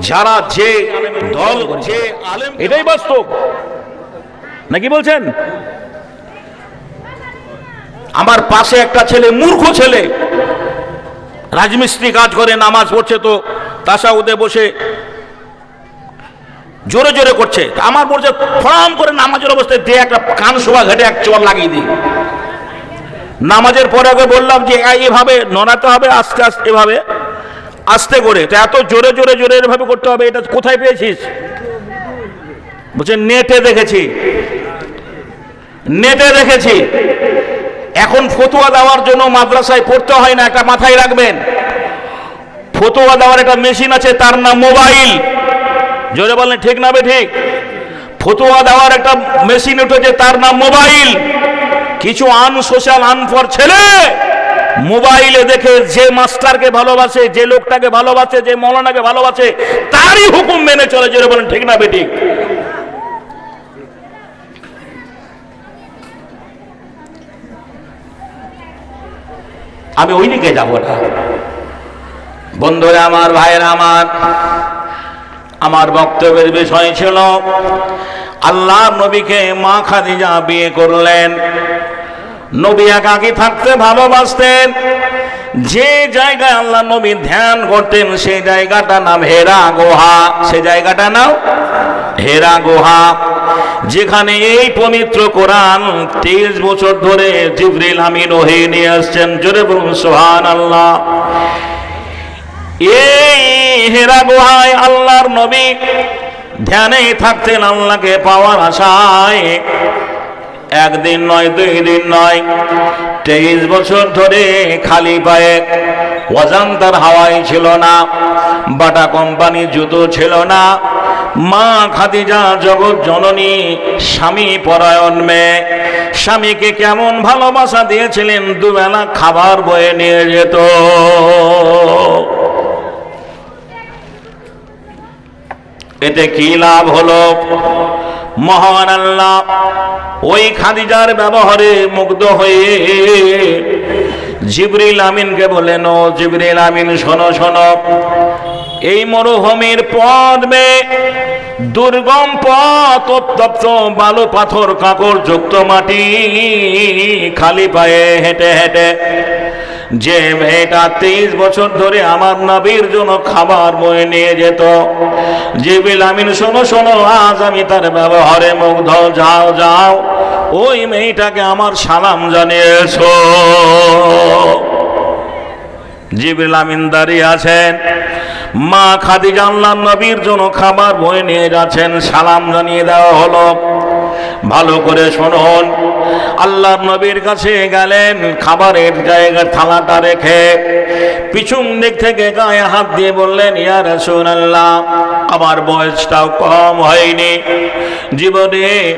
যারা যে দল যে আলেম এটাই বাস্তব। নাকি বলছেন? আমার পাশে একটা ছেলে মূর্খ ছেলে রাজমিস্ত্রি কাজ করে নামাজ পড়ছে তো তাসাউদে বসে জোরে জোরে করছে। আমার বলছে ফরাম করে নামাজের অবস্থায় দিয়ে একটা কান শোভা ঘাটে এক চল লাগিয়ে দিই নামাজের পরে আগে বললাম যে এ- এভাবে নড়াতে হবে আস্তে আস্তে এভাবে আস্তে করে। তো এত জোরে জোরে জোরে এভাবে করতে হবে, এটা কোথায় পেয়েছিস? বলছে, নেটে দেখেছি। নেটে দেখেছি। এখন ফতুয়া দেওয়ার জন্য মাদ্রাসায় পড়তে হয় না একটা মাথায় রাখবেন। ফতুয়া দেওয়ার একটা মেশিন আছে, তার নাম মোবাইল। জোরে বললেন, ঠিক না ঠিক? ফতুয়া দেওয়ার একটা মেশিন উঠেছে, তার নাম মোবাইল। কিছু আনসোশ্যাল, আনফর ছেলে মোবাইলে দেখে যে মাস্টারকে ভালোবাসে, যে লোকটাকে ভালোবাসে, যে মৌলানাকে ভালোবাসে, তারই হুকুম মেনে চলে জোরে বলেন, ঠিক না বে ঠিক আমি ওই দিকে যাব না। বন্ধুরা, আমার ভাইয়েরা, আমার আমার বক্তব্যের বিষয় ছিল, আল্লাহ নবীকে মা খাদিজা বিয়ে করলেন। নবী একাকি থাকতে ভালোবাসতেন। যে জায়গায় আল্লাহ নবী ধ্যান করতেন, সেই জায়গাটা নাম হেরা গুহা। সে জায়গাটা নাম হেরা গুহা। যেখানে এই পবিত্র কোরআন তেইশ বছর ধরে জিবরিল আমিন ওহে নিয়ে আসছেন। জোরে বলুন সোহান আল্লাহ এই হেরা গুহায় আল্লাহর নবী ধ্যানে থাকতেন, আল্লাহকে পাওয়ার আশায়। একদিন নয়, দুই দিন নয়, তেইশ বছর ধরে খালি পায়ে অজান্তার হাওয়াই ছিল না, বাটা কোম্পানি জুতো ছিল না, মা খাদিজা জগৎ জননী, স্বামী পরায়ণ মেয়ে। স্বামীকে কেমন ভালোবাসা দিয়েছিলেন, দুবেলা খাবার বয়ে নিয়ে যেত। এতে কি লাভ হলো? মহান আল্লাহ, ওই খাদিজার ব্যবহারে মুগ্ধ হয়ে জিবরিল আমিনকে বলেন, ও জিবরিল আমিন, শোনো শোনো, এই মরুভূমির বে দুর্গম পথ উত্তপ্ত বালু পাথর কাকড় যুক্ত মাটি খালি পায়ে হেঁটে হেঁটে যে মেয়েটা তেইশ বছর ধরে আমার নবীর জন্য খাবার বয়ে নিয়ে যেত। জিবিল আমিন, শোনো শোনো, আজ আমি তার ব্যবহারে মুগ্ধ। যাও যাও, ওই মেয়েটাকে আমার সালাম জানিয়েছো। জিবিল আমিন দাঁড়িয়ে আছেন। মা খাদিজা আল্লাহ নবীর জন্য খাবার বয়ে নিয়ে যাচ্ছেন। সালাম জানিয়ে দেওয়া হলো। ভালো করে শুনুন। আল্লাহ নবীর কাছে গেলেন, খাবারের জায়গায় থালাটা রেখে পিছন দিক থেকে গায়ে হাত দিয়ে বললেন ইয়ার ইয়া আল্লাহ আমার বয়সটাও কম হয়নি। জীবনে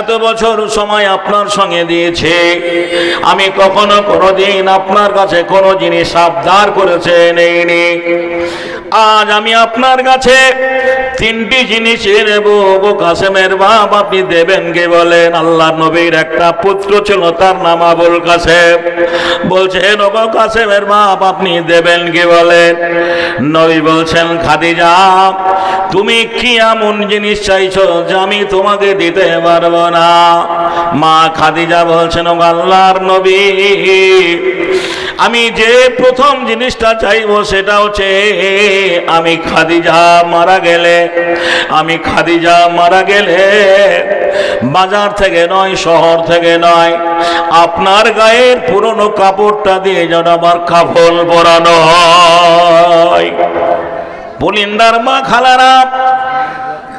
এত বছর সময় আপনার সঙ্গে দিয়েছে। আমি কখনো কোনোদিন আপনার কাছে কোনো জিনিস আবদার করেছে নেইনি। আজ আমি আপনার কাছে তিনটি জিনিস নেব কাসেমের বাপ আপনি দেবেন কে বলেন? আল্লাহ নবীর একটা পুত্র ছিল, তার নাম আবুল কাসেম। বলছেন আবু কাসেমের বাপ, আপনি দেবেন কে বলেন? নবী বলছেন, খাদিজা, তুমি কি এমন জিনিস চাইছো যে আমি তোমাকে দিতে পারব না? মা খাদিজা বলছেন ও আল্লাহর নবী আমি যে প্রথম জিনিসটা চাইব সেটা হচ্ছে, আমি খাদিজা মারা গেলে, আমি খাদিজা মারা গেলে, বাজার থেকে নয়, শহর থেকে নয়, আপনার গায়ের পুরনো কাপড়টা দিয়ে যেন আমার কাফল পরানো হয়। পুলিন্দার মা খালারা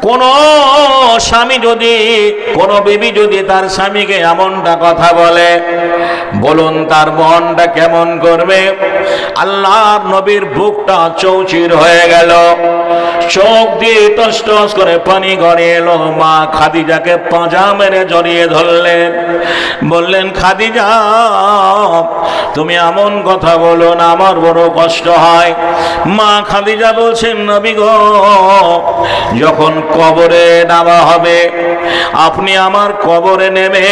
কোন স্বামী যদি, কোন বেবি যদি তার স্বামীকে এমনটা কথা বলে, বলুন তার মনটা কেমন করবে? আল্লাহর নবীর বুকটা চৌচির হয়ে গেল। চোখ দিয়ে টস টস করে পানি গড়িয়ে এলো। মা খাদিজাকে পাঁজা মেরে জড়িয়ে ধরলেন। বললেন, খাদিজা তুমি এমন কথা বলো না, আমার বড় কষ্ট হয়। মা খাদিজা বলছেন, নবী গো, যখন কবরে নামা হবে আপনি আমার কবরে নেমে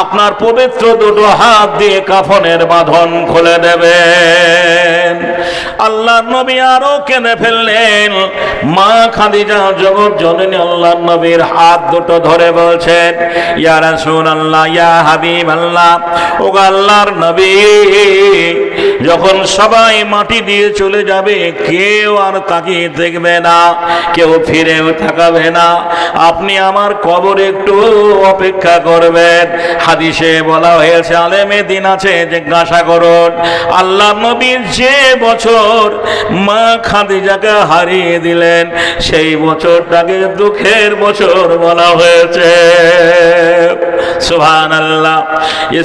আপনার পবিত্র দুটো হাত দিয়ে কাফনের বাঁধন খুলে দেবেন। আল্লাহ নবী আরও কেঁদে ফেললেন। মা খাদিজা জগৎ আল্লাহ নবীর হাত দুটো ধরে বলছেন, ইয়া আল্লাহ ইয়া হাবিব আল্লাহ ও আল্লাহর নবী, যখন সবাই মাটি দিয়ে চলে যাবে, কেউ আর তাকিয়ে দেখবে না, কেউ ফিরেও তাকাবে না। আপনি আমার কবর একটু অপেক্ষা করবেন। হাদিসে বলা হয়েছে, আলেমে দিন আছে, জিজ্ঞাসা করুন। আল্লাহ নবীর যে বছর মা খাদিজাকে হারিয়ে দিলেন, সেই বছরটাকে দুঃখের বছর বলা হয়েছে। সুহান আল্লাহ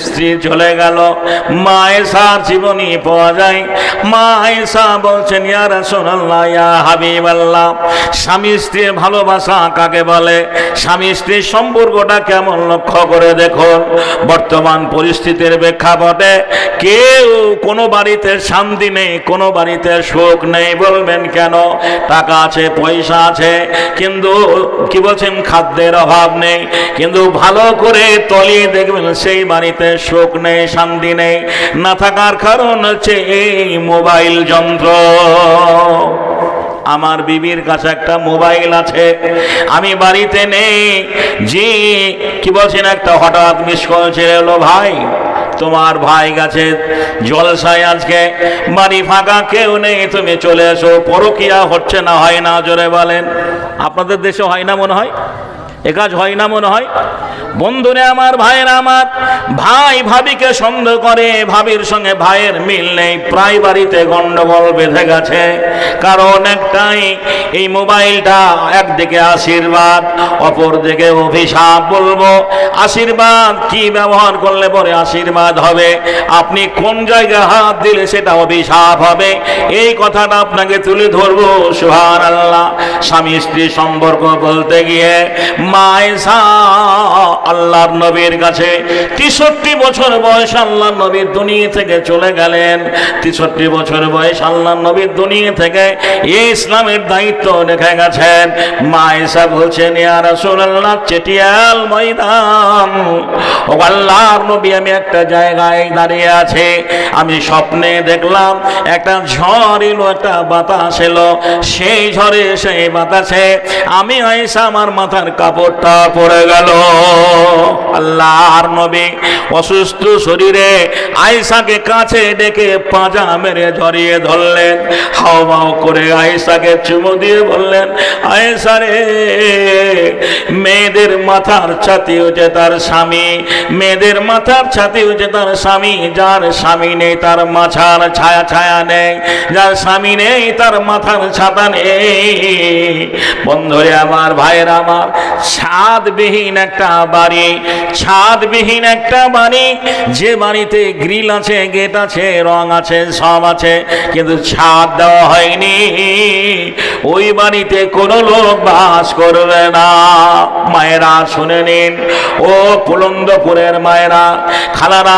স্ত্রী চলে গেল, মা এসার জীবনী পাওয়া যায়। মা এসা বলছেন, ইয়া রাসূলুল্লাহ, ইয়া হাবিবাল্লাহ। স্বামী স্ত্রীর ভালোবাসা কাকে বলে? স্বামী স্ত্রীর সম্পর্কটা কেমন লক্ষ্য করে দেখুন বর্তমান পরিস্থিতির প্রেক্ষাপটে কেউ কোনো বাড়িতে শান্তি নেই, কোনো বাড়িতে সুখ নেই, বলবেন কেন? টাকা আছে, পয়সা আছে, কিন্তু কি বলছেন, খাদ্যের অভাব নেই। কিন্তু ভালো করে তলিয়ে দেখবেন সেই বাড়িতে সুখ নেই, শান্তি নেই। না থাকার কারণ হচ্ছে এই মোবাইল যন্ত্র। আমার বিবির কাছে একটা মোবাইল আছে। আমি বাড়িতে নেই। জি, কি বলছেন একটা হঠাৎ মিস কল ছেড়ে এলো ভাই? তোমার ভাই গেছে জলসায় আজকে। বাড়ি ফাঁকা কেউ নেই। তুমি চলে এসো। পরকিয়া হচ্ছে না, হয় না? জোরে বলেন। আপনাদের দেশে হয় না মনে হয়? এ কাজ হয় না মনে হয়? বন্ধুরে আমার, ভাইয়ের আমার, ভাই ভাবিকে সন্দেহ করে, ভাবির সঙ্গে ভাইয়ের মিল নেই, প্রায় বাড়িতে গন্ডগোল বেঁধে গেছে। কারণ একটাই, এই মোবাইলটা একদিকে আশীর্বাদ অপর দিকে অভিশাপ বলব। আশীর্বাদ কি ব্যবহার করলে পরে আশীর্বাদ হবে? আপনি কোন জায়গায় হাত দিলে সেটা অভিশাপ হবে? এই কথাটা আপনাকে তুলে ধরবো সুহান আল্লাহ স্বামী স্ত্রী সম্পর্ক বলতে গিয়ে মায়েসা আল্লাহর নবীর কাছে। তেষট্টি বছর বয়স আল্লাহ নবীর দুনিয়া থেকে চলে গেলেন। তেষট্টি বছর বয়স আল্লাহ নবীর দুনিয়া থেকে এই ইসলামের দায়িত্ব রেখে গেছেন। মায়েসা বলছেন, ইয়া রাসূলুল্লাহ, চেটিয়াল ময়দান। ও আল্লাহর নবী, আমি একটা জায়গায় দাঁড়িয়ে আছে। আমি স্বপ্নে দেখলাম একটা ঝড় এলো, একটা বাতাস এলো। সেই ঝড়ে সেই বাতাসে আমি আয়েশা আমার মাথার কাপড়টা পড়ে গেল। আল্লাহর নবী অসুস্থ শরীরে আয়েশাকে কাছে ডেকে পাঁজা মেরে জড়িয়ে ধরলেন হাওমাও করে আয়েশাকে চুমু দিয়ে বললেন, আয়েশা রে, মেয়েদের মাথার ছাতি হচ্ছে তার স্বামী, মেয়েদের মাথার ছাতি হচ্ছে তার স্বামী, যার স্বামী নেই তার মাথার ছায়া ছায়া নেই, যার স্বামী নেই তার মাথার ছাতা নেই। বন্ধুরে আমার ভাইয়ের আমার ছাদবিহীন একটা বাড়ি। ছাদবিহীন একটা বাড়ি। যে বাড়িতে গ্রিল আছে, গেট আছে, রং আছে, সব আছে, কিন্তু ছাদ দেওয়া হয়নি। ওই বাড়িতে কোনো লোক বাস করবে না। মায়েরা শুনে নিন। ও পুলন্দপুরের মায়েরা, খালারা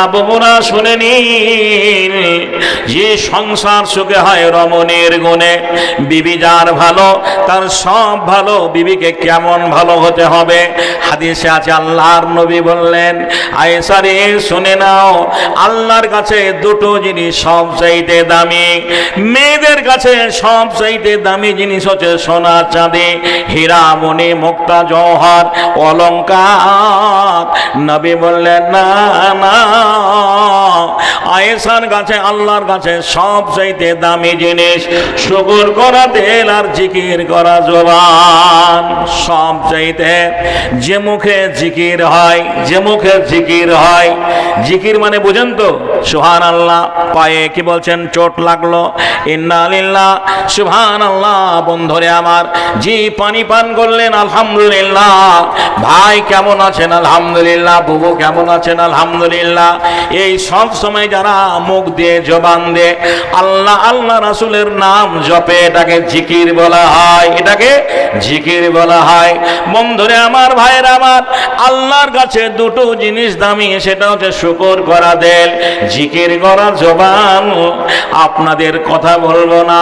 শুনে নিন। যে সংসার সুখে হয় রমণীর গুণে, বিবি যার ভালো, তার সব ভালো, বিবিকে কেমন ভালো হতে হবে? হাদিসে আছে আল্লাহর নবী বললেন আয়েসারে শুনে নাও, আল্লাহর কাছে দুটো জিনিস সব চাইতে দামি। মেয়েদের কাছে সব চাইতে দামি জিনিস হচ্ছে সোনা চাঁদি হীরা, মণি, মুক্তা, জওহর অলংকার নবী বললেন, না না আয়েসার কাছে, আল্লাহর কাছে সব চাইতে দামি জিনিস শুকুর করা তেল আর জিকির করা জবান সব চাইতে যে মুখে জিকির হয়, যে মুখে জিকির হয়। জিকির মানে বুঝেন তো? সুহান আল্লাহ পায়ে কি বলছেন? চোট লাগল। ইন্নালিল্লাহ সুহান আল্লাহ বন্ধুরে আমার, জি পানি পান করলেন, আলহামদুলিল্লাহ। ভাই কেমন আছেন? আলহামদুলিল্লাহ, বুবু কেমন আছেন? আলহামদুলিল্লাহ। এই সব সময় যারা মুখ দিয়ে, জবান দিয়ে, আল্লাহ আল্লাহ রাসুলের নাম জপে, এটাকে জিকির বলা হয়। এটাকে জিকির বলা হয়। বন্ধুরে আমার, ভাইয়ের আমার, আল্লাহ আল্লাহর কাছে দুটো জিনিস দামি, সেটা হচ্ছে শুকর করা দেল জিকির করা জবান। আপনাদের কথা বলব না,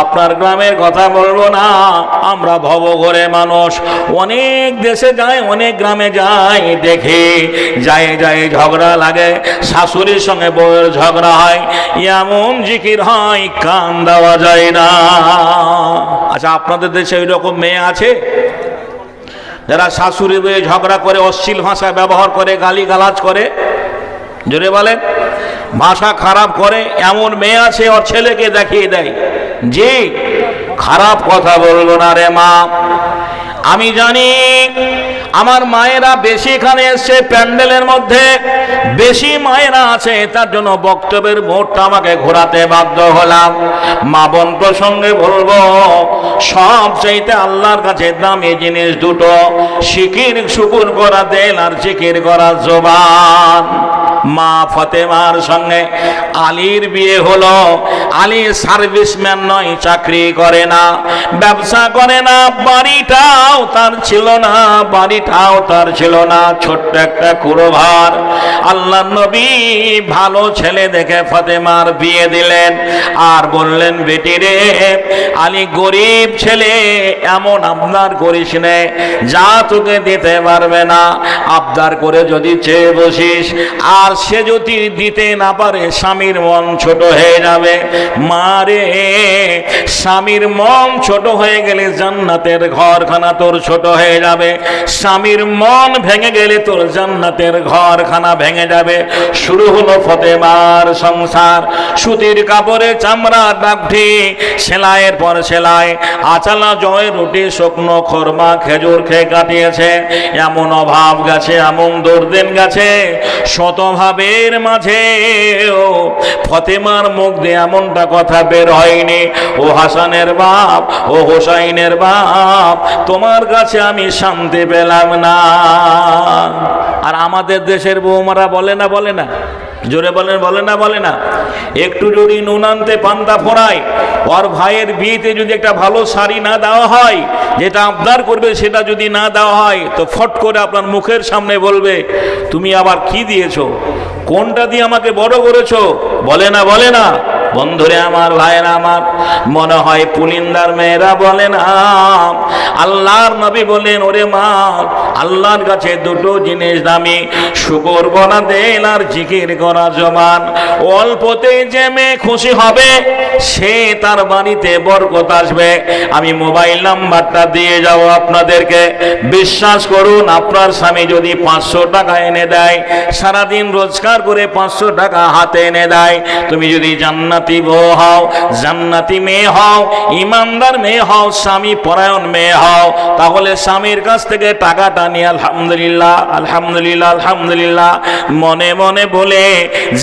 আপনার গ্রামের কথা বলব না। আমরা ভব ঘরে মানুষ, অনেক দেশে যায়, অনেক গ্রামে যায়, দেখে যায় যায় ঝগড়া লাগে। শাশুড়ির সঙ্গে বউয়ের ঝগড়া হয়, এমন জিকির হয়, কান দেওয়া যায় না। আচ্ছা আপনাদের দেশে ওই রকম মেয়ে আছে? যারা শাশুড়ি বয়ে ঝগড়া করে, অশ্লীল ভাষা ব্যবহার করে গালি গালাজ করে, জোরে বলেন, ভাষা খারাপ করে, এমন মেয়ে আছে ওর ছেলেকে দেখিয়ে দেয়। যে খারাপ কথা বলল না রে মা। আমি জানি আমার মায়েরা বেশি এখানে এসছে প্যান্ডেলের মধ্যে। বেশি মায়েরা আছে, তার জন্য বক্তব্যের মোটটা আমাকে ঘোরাতে বাধ্য হলাম। মা বোন প্রসঙ্গে বলব, সব চাইতে আল্লাহর কাছে দামি জিনিস দুটো শিকির শুকুর করা, দেল আর শিকির করা জবান। মা ফতেমার সঙ্গে আলীর বিয়ে হলো। আলী সার্ভিসম্যান নয়, চাকরি করে না, ব্যবসা করে না, বাড়িটাও তার ছিল না, বাড়িটাও তার ছিল না, ছোট্ট একটা কুড়ো ভার আল্লাহ নবী ভালো ছেলে দেখে ফতেমার বিয়ে দিলেন আর বললেন, বেটি রে, আলী গরিব ছেলে, এমন আবদার করিস নে, যা তোকে দিতে পারবে না। আবদার করে যদি চেয়ে বসিস, আর সে যদি দিতে না পারে, স্বামীর মন ছোট হয়ে যাবে। মারে স্বামীর মন ছোট হয়ে গেলে জান্নাতের ঘরখানা তোর ছোট হয়ে যাবে। স্বামীর মন ভেঙে গেলে তোর জান্নাতের ঘরখানা ভেঙে যাবে। শুরু হলো ফতেমার সংসার। সুতির কাপড়ে চামড়া, ডাকঠি, সেলাইয়ের পর সেলাই। আচালা, জয়, রুটি, শুকনো খরমা, খেজুর খেয়ে কাটিয়েছে। এমন অভাব গেছে, এমন দুর্দিন গেছে। শতভাবের মাঝে, ও ফতেমার মুখ দিয়ে এমনটা কথা বের হয়নি। ও হাসানের বাপ, ও হোসাইনের বাপ, তোমার কাছে আমি শান্তি পেলাম না। আর আমাদের দেশের বৌমারা বলে না বলে না? জোরে বলেন, বলে না বলে না। একটু যদি নুন আনতে পান্তা ফোড়ায়, ওর ভাইয়ের বিয়েতে যদি একটা ভালো শাড়ি না দেওয়া হয়, যেটা আবদার করবে সেটা যদি না দেওয়া হয়, তো ফট করে আপনার মুখের সামনে বলবে, তুমি আবার কি দিয়েছ? কোনটা দিয়ে আমাকে বড় করেছ? বলে না বলে না। বন্ধুরে আমার ভাইয়েরা আমার, মনে হয় পুলিন্দার মেয়েরা বলেন আম আল্লাহর নবী বলেন, ওরে মা, আল্লাহর কাছে দুটো জিনিস দামি, শুকর বনা দেন আর জিকির করা জমান অল্পতে যে মেয়ে খুশি হবে, সে তার বাড়িতে বরকত আসবে। আমি মোবাইল নাম্বারটা দিয়ে যাব আপনাদেরকে। বিশ্বাস করুন, আপনার স্বামী যদি পাঁচশো টাকা এনে দেয়, সারাদিন রোজগার করে পাঁচশো টাকা হাতে এনে দেয়। তুমি যদি জান্নাতি বউ হও, জান্নাতি মেয়ে হও, ইমানদার মেয়ে হও, স্বামী পরায়ণ মেয়ে হও। তাহলে স্বামীর কাছ থেকে টাকাটা নিয়ে আলহামদুলিল্লাহ আলহামদুলিল্লাহ আলহামদুলিল্লাহ। মনে মনে বলে,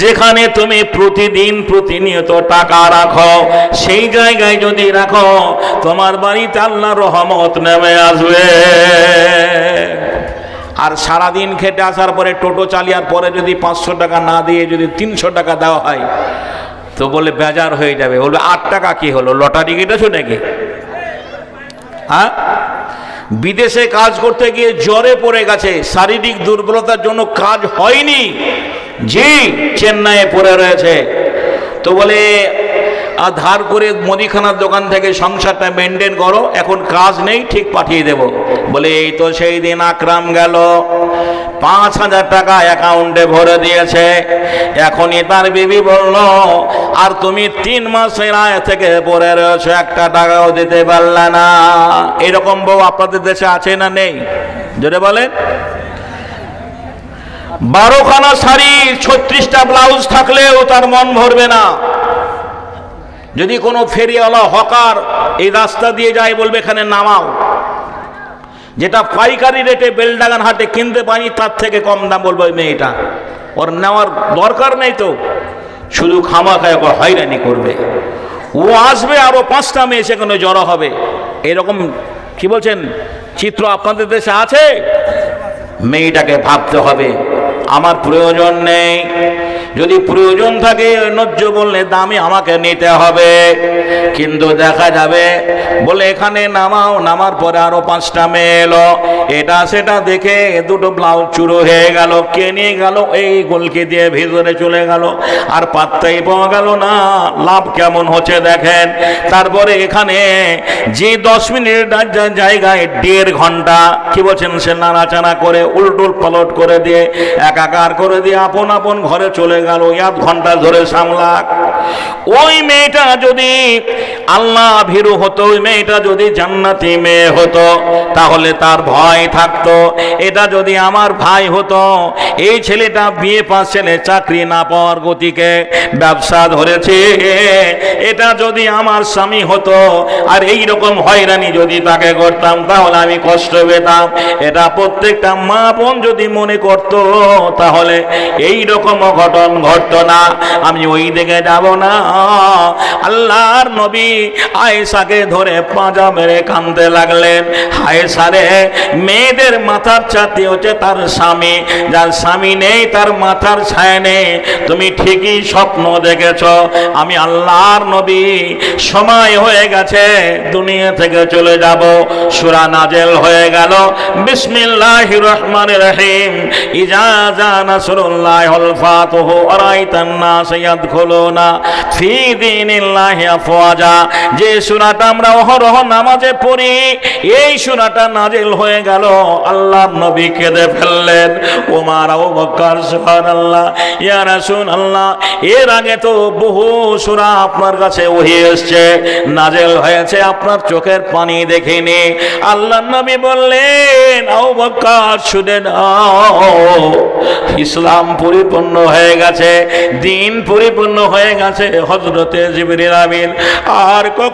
যেখানে তুমি প্রতিদিন প্রতিনিয়ত টাকা রাখো, সেই জায়গায় যদি রাখো, তোমার বাড়িতে আল্লাহ রহমত নেমে আসবে। আর সারাদিন খেটে আসার পরে টোটো চালিয়ার পরে যদি পাঁচশো টাকা না দিয়ে যদি তিনশো টাকা দেওয়া হয় তো বলে বেজার হয়ে যাবে। বলবে, আট টাকা কি হলো? লটারি কেটেছো নাকি? হ্যাঁ? বিদেশে কাজ করতে গিয়ে জ্বরে পড়ে গেছে। শারীরিক দুর্বলতার জন্য কাজ হয়নি। জি, চেন্নাইয়ে পড়ে রয়েছে। তো বলে, আর ধার করে মুদিখানার দোকান থেকে সংসারটা মেনটেন করো। এখন কাজ নেই, ঠিক পাঠিয়ে দেব। বলে, এই তো সেই দিন আকরাম গেল। পাঁচ হাজার টাকা অ্যাকাউন্টে ভরে দিয়েছে। এখনই তার বিবি বলল, আর তুমি তিন মাসের আয় থেকে পরে রয়েছো, একটা টাকাও দিতে পারলে না। এরকম বউ আপনাদের দেশে আছে না নেই? যদি বলেন। বারোখানা শাড়ি, ছত্রিশটা ব্লাউজ থাকলেও তার মন ভরবে না। যদি কোনো ফেরিওয়ালা হকার এই রাস্তা দিয়ে যায়, বলবে, এখানে নামাও। যেটা পাইকারি রেটে বেলডাগান হাটে কিনতে পারি, তার থেকে কম দাম বলব ওই মেয়েটা। ওর নেওয়ার দরকার নেই তো। শুধু খামা খায় ওকে হয়রানি করবে। ও আসবে আরও পাঁচটা মেয়ে, সেখানে জড়ো হবে। এরকম কি বলছেন? চিত্র আপনাদের দেশে আছে? মেয়েটাকে ভাবতে হবে। আমার প্রয়োজন নেই। যদি প্রয়োজন থাকে, ন্যায্য বললে দামি আমাকে নিতে হবে। কিন্তু দেখা যাবে, বলে এখানে নামাও, নামার পরে আরও পাঁচটা মেয়ে এলো এটা সেটা দেখে দুটো ব্লাউজ চুরো হয়ে গেল কে নিয়ে গেল, এই গোলকে দিয়ে ভিতরে চলে গেল, আর পাত্তাই পাওয়া গেল না। লাভ কেমন হচ্ছে দেখেন। তারপরে এখানে যে দশ মিনিট জায়গায় দেড় ঘণ্টা, কি বলছেন, সে নাড়াচাড়া করে, উল্টুল পালট করে দিয়ে, একাকার করে দিয়ে আপন আপন ঘরে চলে গেল, এক ঘণ্টা ধরে সামলাক। ওই মেয়েটা যদি আল্লাহ ভীরু হতো, ওই মেয়েটা যদি জান্নাতি মেয়ে হতো, তাহলে তার ভয় থাকতো। এটা যদি আমার ভাই হতো, এই ছেলেটা বিয়ে পাস ছেলে, চাকরি না পাওয়ার গতিকে ব্যবসা ধরেছে। এটা যদি আমার স্বামী হতো, আর এই রকম হয়রানি যদি তাকে করতাম, তাহলে আমি কষ্ট পেতাম। এটা প্রত্যেকটা মা বোন যদি মনে করত, তাহলে এই রকম অঘটন ঘটতো না। আমি ওই দিকে যাব না। আল্লাহর নবী আয়েশাকে ধরে পাঁজা মেরে কানতে লাগলেন। আয়েশারে মেয়েদের মাথার ছাতি হচ্ছে তার স্বামী। যার স্বামী নেই, তার মাথার ছায়া নেই। তুমি ঠিকই স্বপ্ন দেখেছ। আমি আল্লাহর নবী। সময় হয়ে গেছে, দুনিয়া থেকে চলে যাব। সুরা নাজেল হয়ে গেল। বিসমিল্লাহ রহমান রহিম। ইজাজা নাসরুল্লাহ হল আরাইতান নাস ইয়াদখুলুনা ফি দীনিল্লাহি আফওয়াজা। যে সূরাটা আমরা অহরহ নামাজে পড়ি, এই সূরাটা নাজিল হয়ে গেল। আল্লাহর নবী কেঁদে ফেললেন। ওমর আবু বকর, সুবহানাল্লাহ। ইয়া রাসূলুল্লাহ, এর আগে তো বহু সূরা আপনার কাছে ওহি এসেছে, নাজেল হয়েছে, আপনার চোখের পানি দেখিনি। আল্লাহ নবী বললেন, আবু বকর, শুনে নাও, ইসলাম পরিপূর্ণ হয়ে গেছে, দিন পরিপূর্ণ হয়ে গেছে হজরতে জিবরিল আমিন। আর কখন